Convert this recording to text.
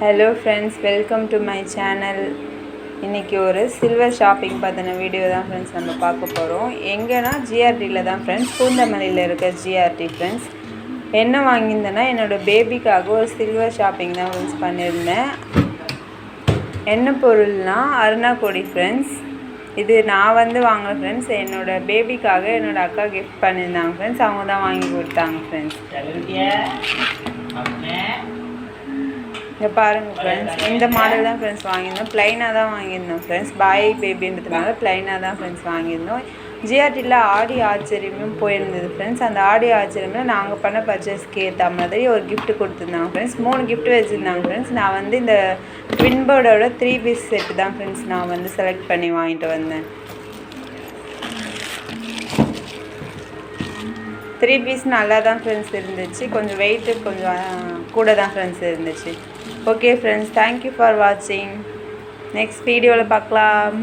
Hello friends welcome to my channel இன்றைக்கி ஒரு silver shopping பற்றின வீடியோ தான் ஃப்ரெண்ட்ஸ் நம்ம பார்க்க போகிறோம் எங்கன்னா ஜிஆர்டியில் தான் ஃப்ரெண்ட்ஸ் பூந்தமல்லியில் இருக்க ஜிஆர்டி ஃப்ரெண்ட்ஸ் என்ன வாங்கியிருந்தேன்னா என்னோடய பேபிக்காக ஒரு சில்வர் ஷாப்பிங் தான் ஃப்ரெண்ட்ஸ் பண்ணியிருந்தேன். என்ன பொருள்னால் அருணாக்கொடி ஃப்ரெண்ட்ஸ் இது நான் வந்து வாங்கின ஃப்ரெண்ட்ஸ் என்னோடய பேபிக்காக என்னோடய அக்கா கிஃப்ட் பண்ணியிருந்தாங்க ஃப்ரெண்ட்ஸ் அவங்க தான் வாங்கி கொடுத்தாங்க ஃப்ரெண்ட்ஸ் இங்கே பாருங்கள் ஃப்ரெண்ட்ஸ் இந்த மாடல் தான் ஃப்ரெண்ட்ஸ் வாங்கியிருந்தோம். ப்ளைனாக தான் வாங்கியிருந்தோம் ஃப்ரெண்ட்ஸ் பாய் பேபின்றதுனால ப்ளைனாக தான் ஃப்ரெண்ட்ஸ் வாங்கியிருந்தோம். ஜிஆர்டியில் ஆடி ஆச்சரியமும் போயிருந்தது ஃப்ரெண்ட்ஸ் அந்த ஆடி ஆச்சரியமில் நாங்கள் பண்ண பர்ச்சேஸ்க்கு ஏற்ற மாதிரி ஒரு கிஃப்ட் கொடுத்துருந்தாங்க ஃப்ரெண்ட்ஸ் மூணு கிஃப்ட் வச்சுருந்தாங்க ஃப்ரெண்ட்ஸ் நான் வந்து இந்த ட்வின்போர்டோட த்ரீ பீஸ் செட்டு தான் ஃப்ரெண்ட்ஸ் நான் வந்து செலக்ட் பண்ணி வாங்கிட்டு வந்தேன். த்ரீ பீஸ் நல்லா தான் ஃப்ரெண்ட்ஸ் இருந்துச்சு. கொஞ்சம் வெயிட்டு கொஞ்சம் கூட தான் ஃப்ரெண்ட்ஸ் இருந்துச்சு. Okay friends thank you for வாட்சிங் நெக்ஸ்ட் வீடியோவில் பார்க்கலாம்.